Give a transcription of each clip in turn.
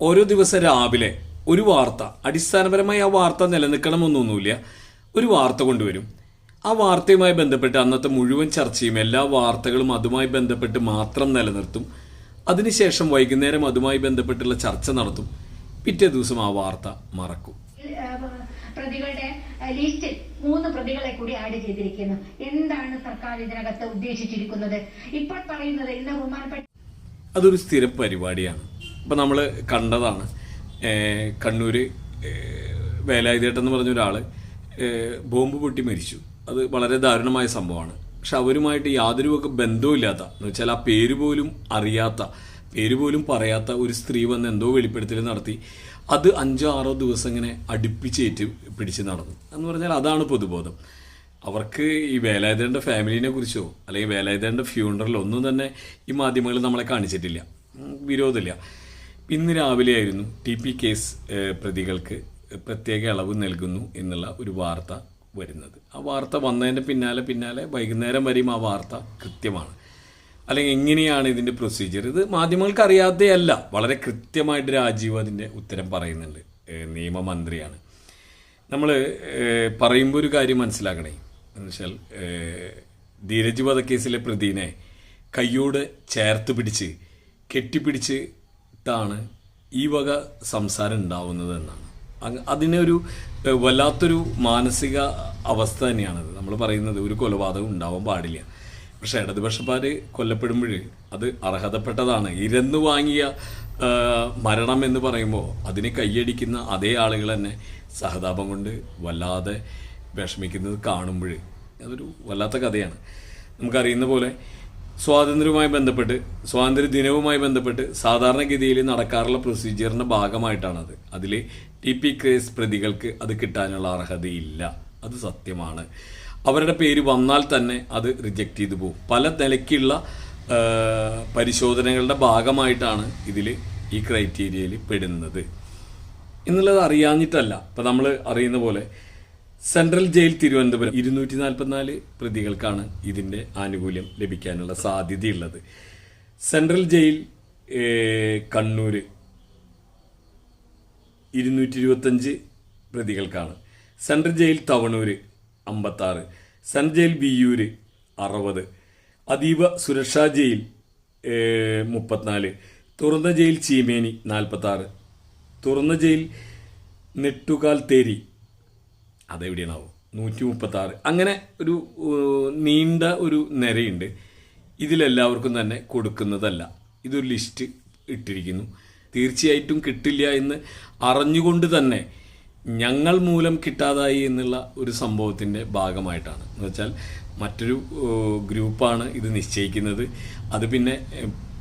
ഓരോ ദിവസം രാവിലെ ഒരു വാർത്ത അടിസ്ഥാനപരമായി ആ വാർത്ത നിലനിൽക്കണമെന്നൊന്നുമില്ല. ഒരു വാർത്ത കൊണ്ടുവരും. ആ വാർത്തയുമായി ബന്ധപ്പെട്ട് അന്നത്തെ മുഴുവൻ ചർച്ചയും എല്ലാ വാർത്തകളും അതുമായി ബന്ധപ്പെട്ട് മാത്രം നിലനിർത്തും. അതിനുശേഷം വൈകുന്നേരം അതുമായി ബന്ധപ്പെട്ടുള്ള ചർച്ച നടത്തും. പിറ്റേ ദിവസം ആ വാർത്ത മറക്കും. പ്രതികളുടെ ലിസ്റ്റിൽ മൂന്ന് പ്രതികളെ കൂടി ആഡ് ചെയ്തിരിക്കുന്നു. എന്താണ് സർക്കാർ ഇതിനകത്ത് ഉദ്ദേശിച്ചിരിക്കുന്നത്? ഇപ്പോൾ പറയുന്നത് ഇന്ന് ബഹുമാനപ്പെട്ട അതൊരു സ്ഥിര പരിപാടിയാണ്. ഇപ്പം നമ്മൾ കണ്ടതാണ്. കണ്ണൂർ വേലായുധേട്ടൻ എന്ന് പറഞ്ഞ ഒരാൾ ബോംബ് പൊട്ടി മരിച്ചു. അത് വളരെ ദാരുണമായ സംഭവമാണ്. പക്ഷെ അവരുമായിട്ട് യാതൊരു വക ബന്ധവുമില്ലാത്ത എന്ന് വെച്ചാൽ ആ പേര് പോലും അറിയാത്ത പേര് പോലും പറയാത്ത ഒരു സ്ത്രീ വന്ന് എന്തോ വെളിപ്പെടുത്തൽ നടത്തി അത് അഞ്ചോ ആറോ ദിവസം ഇങ്ങനെ അടുപ്പിച്ചേറ്റ് പിടിച്ച് നടന്നു. എന്ന് പറഞ്ഞാൽ അതാണ് പൊതുബോധം. അവർക്ക് ഈ വേലായുധേന്റെ ഫാമിലിനെ കുറിച്ചോ അല്ലെങ്കിൽ വേലായുധേന്റെ ഫ്യൂണറലോ ഒന്നും തന്നെ ഈ മാധ്യമങ്ങൾ നമ്മളെ കാണിച്ചിട്ടില്ല. വിരോധമില്ല. ഇന്ന് രാവിലെ ആയിരുന്നു ടി പി കേസ് പ്രതികൾക്ക് പ്രത്യേക ഇളവ് നൽകുന്നു എന്നുള്ള ഒരു വാർത്ത വരുന്നത്. ആ വാർത്ത വന്നതിന്റെ പിന്നാലെ പിന്നാലെ വൈകുന്നേരം വരെയും ആ വാർത്ത കൃത്യമാണ്. അല്ലെങ്കിൽ എങ്ങനെയാണ് ഇതിന്റെ പ്രൊസീജിയർ ഇത് മാധ്യമങ്ങൾക്ക് അറിയാതെയല്ല വളരെ കൃത്യമായിട്ട് രാജീവ് അതിന്റെ ഉത്തരം പറയുന്നുണ്ട്. നിയമമന്ത്രിയാണ്. നമ്മൾ പറയുമ്പോൾ ഒരു കാര്യം മനസ്സിലാക്കണേ. എന്ന് വെച്ചാൽ ഏഹ്, ധീരജ് വധക്കേസിലെ പ്രതിനെ കയ്യോട് ചേർത്ത് പിടിച്ച് കെട്ടിപ്പിടിച്ചിട്ടാണ് ഈ വക സംസാരം ഉണ്ടാവുന്നത് എന്നാണ്. അതിനെ അതിനൊരു വല്ലാത്തൊരു മാനസിക അവസ്ഥ തന്നെയാണത്. നമ്മൾ പറയുന്നത് ഒരു കൊലപാതകം ഉണ്ടാവാൻ പാടില്ല. പക്ഷേ ഇടതുപക്ഷക്കാർ കൊല്ലപ്പെടുമ്പോൾ അത് അർഹതപ്പെട്ടതാണ്. ഇരന്ന് വാങ്ങിയ മരണം എന്ന് പറയുമ്പോൾ അതിനെ കൈയടിക്കുന്ന അതേ ആളുകൾ തന്നെ സഹതാപം കൊണ്ട് വല്ലാതെ വിഷമിക്കുന്നത് കാണുമ്പോൾ അതൊരു വല്ലാത്ത കഥയാണ്. നമുക്കറിയുന്ന പോലെ സ്വാതന്ത്ര്യവുമായി ബന്ധപ്പെട്ട് സ്വാതന്ത്ര്യ ദിനവുമായി ബന്ധപ്പെട്ട് സാധാരണഗതിയിൽ നടക്കാറുള്ള പ്രൊസീജിയറിന്റെ ഭാഗമായിട്ടാണത്. അതിൽ ടി പി കേസ് പ്രതികൾക്ക് അത് കിട്ടാനുള്ള അർഹതയില്ല. അത് സത്യമാണ്. അവരുടെ പേര് വന്നാൽ തന്നെ അത് റിജക്റ്റ് ചെയ്തു പോകും. പല നിലയ്ക്കുള്ള പരിശോധനകളുടെ ഭാഗമായിട്ടാണ് ഇതിൽ ഈ ക്രൈറ്റീരിയയിൽ പെടുന്നത്. എന്നുള്ളത് അറിയാഞ്ഞിട്ടല്ല. ഇപ്പം നമ്മൾ അറിയുന്ന പോലെ സെൻട്രൽ ജയിൽ തിരുവനന്തപുരം. ഇരുന്നൂറ്റി നാൽപ്പത്തിനാല് പ്രതികൾക്കാണ് ഇതിന്റെ ആനുകൂല്യം ലഭിക്കാനുള്ള സാധ്യതയുള്ളത്. സെൻട്രൽ ജയിൽ കണ്ണൂർ ഇരുന്നൂറ്റി ഇരുപത്തഞ്ച് പ്രതികൾക്കാണ്. സെൻട്രൽ ജയിൽ തവണൂർ അമ്പത്താറ്. സെൻട്രൽ ജയിൽ വിയൂര് അറുപത്. അതീവ സുരക്ഷാ ജയിൽ മുപ്പത്തിനാല്. തുറന്ന ജയിൽ ചീമേനി നാൽപ്പത്താറ് തുറന്ന ജയിൽ നെട്ടുകാൽ തേരി അതെവിടെയാണാവും? നൂറ്റി മുപ്പത്തി ആറ് അങ്ങനെ ഒരു നീണ്ട ഒരു നിരയുണ്ട്. ഇതിലെല്ലാവർക്കും തന്നെ കൊടുക്കുന്നതല്ല. ഇതൊരു ലിസ്റ്റ് ഇട്ടിരിക്കുന്നു. തീർച്ചയായിട്ടും കിട്ടില്ല എന്ന് അറിഞ്ഞുകൊണ്ട് തന്നെ ഞങ്ങൾ മൂലം കിട്ടാതായി എന്നുള്ള ഒരു സംഭവത്തിന്റെ ഭാഗമായിട്ടാണ്. എന്ന് വെച്ചാൽ മറ്റൊരു ഗ്രൂപ്പാണ് ഇത് നിശ്ചയിക്കുന്നത്. അത് പിന്നെ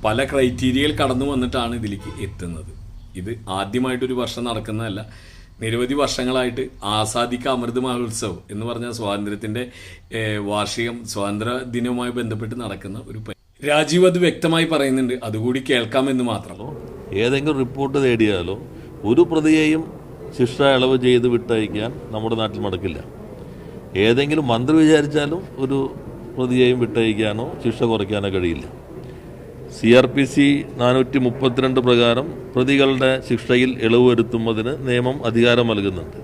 പല ക്രൈറ്റീരിയയിൽ കടന്നു വന്നിട്ടാണ് ഇതിലേക്ക് എത്തുന്നത്. ഇത് ആദ്യമായിട്ടൊരു വർഷം നടക്കുന്നതല്ല. നിരവധി വർഷങ്ങളായിട്ട് ആസാദിക്ക അമൃത് മഹോത്സവ് എന്ന് പറഞ്ഞ സ്വാതന്ത്ര്യത്തിന്റെ വാർഷികം സ്വാതന്ത്ര്യ ദിനവുമായി ബന്ധപ്പെട്ട് നടക്കുന്ന ഒരു രാജീവ് അത് വ്യക്തമായി പറയുന്നുണ്ട്. അതുകൂടി കേൾക്കാമെന്ന് മാത്രം. ഏതെങ്കിലും റിപ്പോർട്ട് തേടിയാലോ ഒരു പ്രതിയെയും ശിക്ഷ ഇളവ് ചെയ്ത് വിട്ടയക്കാൻ നമ്മുടെ നാട്ടിൽ നടക്കില്ല ഏതെങ്കിലും മന്ത്രി വിചാരിച്ചാലും ഒരു പ്രതിയെയും വിട്ടയക്കാനോ ശിക്ഷ കുറയ്ക്കാനോ കഴിയില്ല. സി ആർ പി സി നാനൂറ്റി മുപ്പത്തിരണ്ട് പ്രകാരം പ്രതികളുടെ ശിക്ഷയിൽ ഇളവ് വരുത്തുന്നതിന് നിയമം അധികാരം നൽകുന്നുണ്ട്.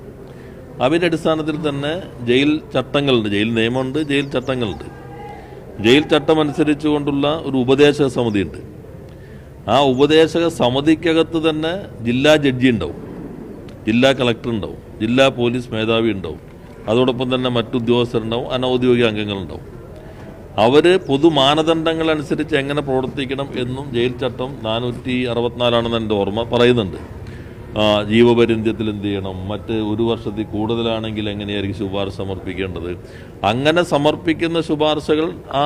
അതിന്റെ അടിസ്ഥാനത്തിൽ തന്നെ ജയിൽ ചട്ടങ്ങളുണ്ട്. ജയിൽ നിയമമുണ്ട് ജയിൽ ചട്ടങ്ങളുണ്ട്. ജയിൽ ചട്ടം അനുസരിച്ചുകൊണ്ടുള്ള ഒരു ഉപദേശക സമിതിയുണ്ട്. ആ ഉപദേശക സമിതിക്കകത്ത് തന്നെ ജില്ലാ ജഡ്ജി ഉണ്ടാവും. ജില്ലാ കളക്ടർ ഉണ്ടാവും. ജില്ലാ പോലീസ് മേധാവി ഉണ്ടാവും. അതോടൊപ്പം തന്നെ മറ്റു ഉദ്യോഗസ്ഥരുണ്ടാവും അനൗദ്യോഗിക അംഗങ്ങളുണ്ടാവും അവർ പൊതു മാനദണ്ഡങ്ങൾ അനുസരിച്ച് എങ്ങനെ പ്രവർത്തിക്കണം എന്നും ജയിൽ ചട്ടം നാനൂറ്റി അറുപത്തിനാലാണെന്ന് എന്റെ ഓർമ്മ പറയുന്നുണ്ട്. ജീവപരിന്ത്യത്തിൽ എന്ത് ചെയ്യണം? മറ്റ് ഒരു വർഷത്തിൽ കൂടുതലാണെങ്കിൽ എങ്ങനെയായിരിക്കും ശുപാർശ സമർപ്പിക്കേണ്ടത്? അങ്ങനെ സമർപ്പിക്കുന്ന ശുപാർശകൾ ആ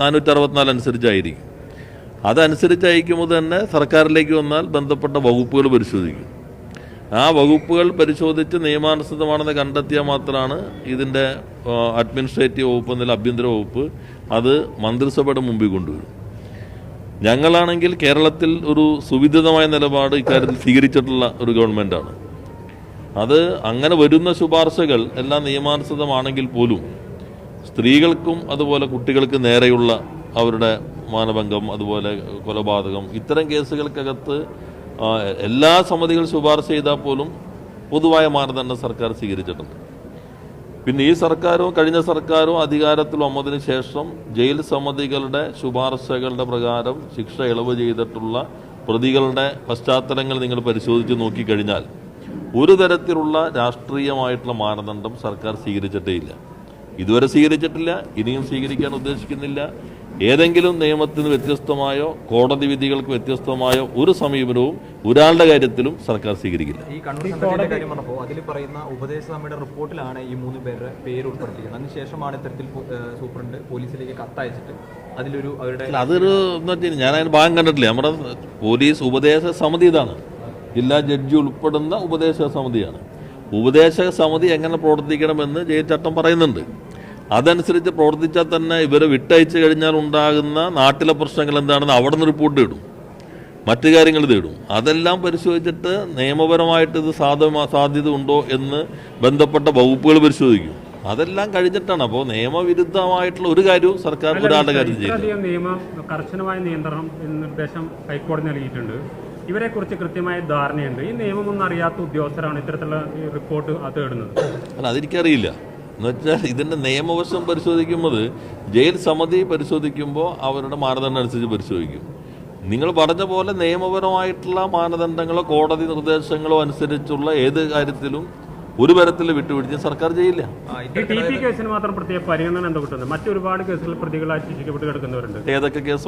നാനൂറ്റി അറുപത്തിനാല് അനുസരിച്ചായിരിക്കും അതനുസരിച്ച് തന്നെ സർക്കാരിലേക്ക് വന്നാൽ ബന്ധപ്പെട്ട വകുപ്പുകൾ പരിശോധിക്കും. ആ വകുപ്പുകൾ പരിശോധിച്ച് നിയമാനുസൃതമാണെന്ന് കണ്ടെത്തിയാൽ മാത്രമാണ് ഇതിന്റെ അഡ്മിനിസ്ട്രേറ്റീവ് വകുപ്പ് എന്നാൽ ആഭ്യന്തര വകുപ്പ് അത് മന്ത്രിസഭയുടെ മുമ്പിൽ കൊണ്ടുവരും. ഞങ്ങളാണെങ്കിൽ കേരളത്തിൽ ഒരു സുവിദിതമായ നിലപാട് ഇക്കാര്യത്തിൽ സ്വീകരിച്ചിട്ടുള്ള ഒരു ഗവൺമെന്റാണ് അത് അങ്ങനെ വരുന്ന ശുപാർശകൾ എല്ലാം നിയമാനുസൃതമാണെങ്കിൽ പോലും സ്ത്രീകൾക്കും അതുപോലെ കുട്ടികൾക്ക് നേരെയുള്ള അവരുടെ മാനഭംഗം അതുപോലെ കൊലപാതകം ഇത്തരം കേസുകൾക്കകത്ത് എല്ലാ സമിതികൾ ശുപാർശ ചെയ്താൽ പോലും പൊതുവായ മാനദണ്ഡം സർക്കാർ സ്വീകരിച്ചിട്ടുണ്ട്. പിന്നെ ഈ സർക്കാരോ കഴിഞ്ഞ സർക്കാരോ അധികാരത്തിൽ വന്നതിന് ശേഷം ജയിൽ സമിതികളുടെ ശുപാർശകളുടെ പ്രകാരം ശിക്ഷ ഇളവ് ചെയ്തിട്ടുള്ള പ്രതികളുടെ പശ്ചാത്തലങ്ങൾ നിങ്ങൾ പരിശോധിച്ച് നോക്കിക്കഴിഞ്ഞാൽ ഒരു തരത്തിലുള്ള രാഷ്ട്രീയമായിട്ടുള്ള മാനദണ്ഡം സർക്കാർ സ്വീകരിച്ചിട്ടേ ഇല്ല ഇതുവരെ സ്വീകരിച്ചിട്ടില്ല ഇനിയും സ്വീകരിക്കാൻ ഉദ്ദേശിക്കുന്നില്ല. ഏതെങ്കിലും നിയമത്തിന് വ്യത്യസ്തമായോ കോടതി വിധികൾക്ക് വ്യത്യസ്തമായോ ഒരു സമീപനവും ഒരാളുടെ കാര്യത്തിലും സർക്കാർ സ്വീകരിക്കില്ല. ഈ കണ്ണൂർ സംഘത്തിന്റെ കാര്യം പറഞ്ഞപ്പോൾ അതിൽ പറയുന്ന ഉപദേശ സമിതിയുടെ റിപ്പോർട്ടിലാണ് ഈ മൂന്ന് പേരുടെ പേര് ഉൾപ്പെടുത്തിയത് അതിനുശേഷമാണ് ഇത്തരത്തിൽ സൂപ്രണ്ട് പോലീസിലേക്ക് കത്തയച്ചിട്ട് അതിലൊരു അവരുടെ അതൊരു എന്ന് ഞാൻ അതിന് ഭാഗം കണ്ടിട്ടില്ല. നമ്മുടെ പോലീസ് ഉപദേശ സമിതി ഇതാണ്. ജില്ലാ ജഡ്ജി ഉൾപ്പെടുന്ന ഉപദേശക സമിതിയാണ്. ഉപദേശക സമിതി എങ്ങനെ പ്രവർത്തിക്കണമെന്ന് ജയിൽ ചട്ടം പറയുന്നുണ്ട്. അതനുസരിച്ച് പ്രവർത്തിച്ചാൽ തന്നെ ഇവരെ വിട്ടയച്ചു കഴിഞ്ഞാൽ ഉണ്ടാകുന്ന നാട്ടിലെ പ്രശ്നങ്ങൾ എന്താണെന്ന് അവിടെ നിന്ന് റിപ്പോർട്ട് ഇടും. മറ്റു കാര്യങ്ങൾ തേടും അതെല്ലാം പരിശോധിച്ചിട്ട് നിയമപരമായിട്ട് ഇത് സാധ്യമാ സാധ്യത ഉണ്ടോ എന്ന് ബന്ധപ്പെട്ട വകുപ്പുകൾ പരിശോധിക്കും. അതെല്ലാം കഴിഞ്ഞിട്ടാണ്. അപ്പോൾ നിയമവിരുദ്ധമായിട്ടുള്ള ഒരു കാര്യവും സർക്കാർ ഒരാളുടെ കാര്യം ചെയ്യും നിയമം കർശനമായ നിയന്ത്രണം നിർദ്ദേശം ഹൈക്കോടതി നൽകിയിട്ടുണ്ട്. ഇവരെ കുറിച്ച് കൃത്യമായ ധാരണയുണ്ട്. ഈ നിയമമൊന്നും അറിയാത്ത ഉദ്യോഗസ്ഥരാണ് ഇത്തരത്തിലുള്ള റിപ്പോർട്ട് അത് ഇടുന്നത്. അല്ല അതെനിക്കറിയില്ല. എന്ന് ഇതിന്റെ നിയമവശം പരിശോധിക്കുമ്പോൾ ജയിൽ സമിതി പരിശോധിക്കുമ്പോൾ അവരുടെ മാനദണ്ഡം അനുസരിച്ച് പരിശോധിക്കും. നിങ്ങൾ പറഞ്ഞ പോലെ നിയമപരമായിട്ടുള്ള മാനദണ്ഡങ്ങളോ കോടതി നിർദ്ദേശങ്ങളോ അനുസരിച്ചുള്ള ഏത് കാര്യത്തിലും ഒരു തരത്തിൽ വിട്ടുപിടിച്ച് സർക്കാർ ചെയ്യില്ല. ഏതൊക്കെ കേസ്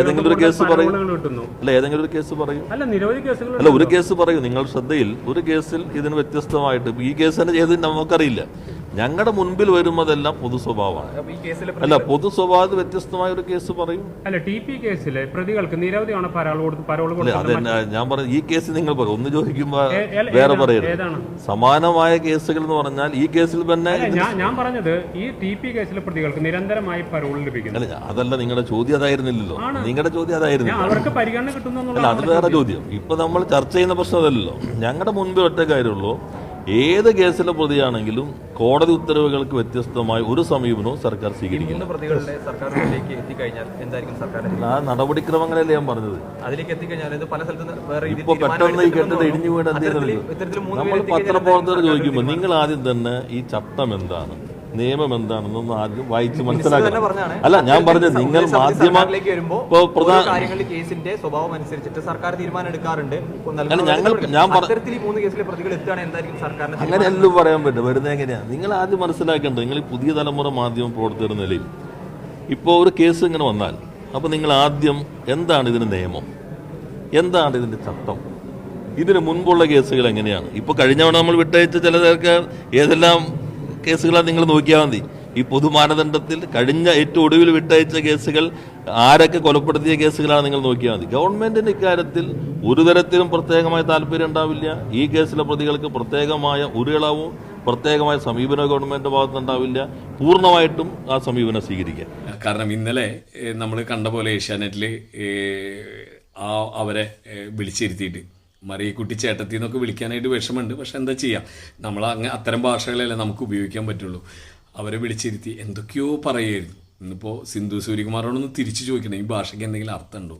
ഏതെങ്കിലും ഒരു കേസ് പറയൂ. അല്ല ഏതെങ്കിലും ഒരു കേസ് പറയൂ. അല്ല ഒരു കേസ് പറയൂ. നിങ്ങൾ ശ്രദ്ധയിൽ ഒരു കേസിൽ ഇതിന് വ്യത്യസ്തമായിട്ട് ഈ കേസ് തന്നെ ചെയ്ത് നമുക്കറിയില്ല. ഞങ്ങളുടെ മുൻപിൽ വരുന്നതെല്ലാം പൊതു സ്വഭാവമാണ്. അല്ല പൊതു സ്വഭാവത്തിൽ വ്യത്യസ്തമായ ഒരു കേസ് പറയും. അല്ല ടി പി കേസിലെ പ്രതികൾക്ക് നിരവധിയാണ് ഞാൻ പറഞ്ഞു ഈ കേസ് നിങ്ങൾ പറയും ഒന്ന് ചോദിക്കുമ്പോ വേറെ? പറയരുത്. സമാനമായ കേസുകൾ എന്ന് പറഞ്ഞാൽ ഈ കേസിൽ തന്നെ ഞാൻ ഞാൻ പറഞ്ഞത് ഈ ടി പി കേസിലെ പ്രതികൾക്ക് നിരന്തരമായി പരോൾ ലഭിക്കുന്നു. അല്ല അതല്ല നിങ്ങളുടെ ചോദ്യം അതായിരുന്നില്ലല്ലോ. നിങ്ങളുടെ ചോദ്യം അതായിരുന്നു. അതായിരുന്നില്ല അവർക്ക് പരിഗണന കിട്ടുന്നു അല്ല അത് വേറെ ചോദ്യം. ഇപ്പൊ നമ്മൾ ചർച്ച ചെയ്യുന്ന പ്രശ്നം അതല്ലല്ലോ. ഞങ്ങളുടെ മുൻപിൽ ഒറ്റ കാര്യമുള്ളൂ ഏത് കേസിലെ പ്രതിയാണെങ്കിലും കോടതി ഉത്തരവുകൾക്ക് വ്യത്യസ്തമായ ഒരു സമീപനവും സർക്കാർ സ്വീകരിക്കില്ല. ആ നടപടിക്രമങ്ങളല്ലേ ഞാൻ പറഞ്ഞത്. ഇപ്പൊ പെട്ടെന്ന് ഈ കെട്ടിടം ഇടിഞ്ഞു മൂന്ന് നമ്മൾ പത്രപ്രവർത്തകർ ചോദിക്കുമ്പോൾ നിങ്ങൾ ആദ്യം തന്നെ ഈ ചട്ടം എന്താണ്? നിയമം എന്താണെന്നൊന്ന് ആദ്യം വായിച്ച് മനസ്സിലാക്കണം. അല്ല ഞാൻ പറഞ്ഞത് നിങ്ങൾ മാധ്യമ സർക്കാരിലേക്ക് വരുമ്പോൾ ഇപ്പൊ പ്രധാന കേസിന്റെ സ്വഭാവം അനുസരിച്ചിട്ട് സർക്കാർ തീരുമാനം എടുക്കാറുണ്ട്. ഞങ്ങൾ- ഞാൻ മൂന്ന് കേസിലെ പ്രതികൾ എത്തുകയാണ് എന്തായിരിക്കും സർക്കാരിന്റെ അങ്ങനെ എല്ലാം പറയാൻ പറ്റും. വരുന്നത് എങ്ങനെയാ? നിങ്ങൾ ആദ്യം മനസ്സിലാക്കേണ്ടത് നിങ്ങൾ ഈ പുതിയ തലമുറ മാധ്യമ പ്രവർത്തകരുടെ നിലയിൽ ഇപ്പോൾ ഒരു കേസ് ഇങ്ങനെ വന്നാൽ അപ്പോൾ നിങ്ങൾ ആദ്യം എന്താണ് ഇതിന് നിയമം? എന്താണ് ഇതിന്റെ ചട്ടം? ഇതിന് മുൻപുള്ള കേസുകൾ എങ്ങനെയാണ്? ഇപ്പോൾ കഴിഞ്ഞ തവണ നമ്മൾ വിട്ടയച്ച ചിലതൊക്കെ ഏതെല്ലാം കേസുകളാണ് നിങ്ങൾ നോക്കിയാൽ മതി. ഈ പൊതുമാനദണ്ഡത്തിൽ കഴിഞ്ഞ ഏറ്റവും ഒടുവിൽ വിട്ടയച്ച കേസുകൾ ആരൊക്കെ കൊലപ്പെടുത്തിയ കേസുകളാണ് നിങ്ങൾ നോക്കിയാൽ മതി. ഗവൺമെന്റിന് ഇക്കാര്യത്തിൽ ഒരു തരത്തിലും പ്രത്യേകമായ താല്പര്യം ഉണ്ടാവില്ല. ഈ കേസിലെ പ്രതികൾക്ക് പ്രത്യേകമായ ഒരു ഇളവും പ്രത്യേകമായ സമീപനം ഗവൺമെന്റ് ഭാഗത്തുനിന്നുണ്ടാവില്ല പൂർണമായിട്ടും ആ സമീപനം സ്വീകരിക്കാം. കാരണം ഇന്നലെ നമ്മൾ കണ്ട പോലെ ഏഷ്യാനെറ്റിൽ അവരെ വിളിച്ചിരുത്തിയിട്ട് മറിയക്കുട്ടി ചേട്ടത്തി എന്നൊക്കെ വിളിക്കാനായിട്ട് വിഷമമുണ്ട്. പക്ഷെ എന്താ ചെയ്യാം? നമ്മൾ അങ്ങ് അത്തരം ഭാഷകളല്ലേ നമുക്ക് ഉപയോഗിക്കാൻ പറ്റുള്ളൂ. അവരെ വിളിച്ചിരുത്തി എന്തൊക്കെയോ പറയായിരുന്നു ഇന്നിപ്പോൾ സിന്ധു സൂര്യകുമാറോടൊന്ന് തിരിച്ചു ചോദിക്കണം. ഈ ഭാഷയ്ക്ക് എന്തെങ്കിലും അർത്ഥമുണ്ടോ?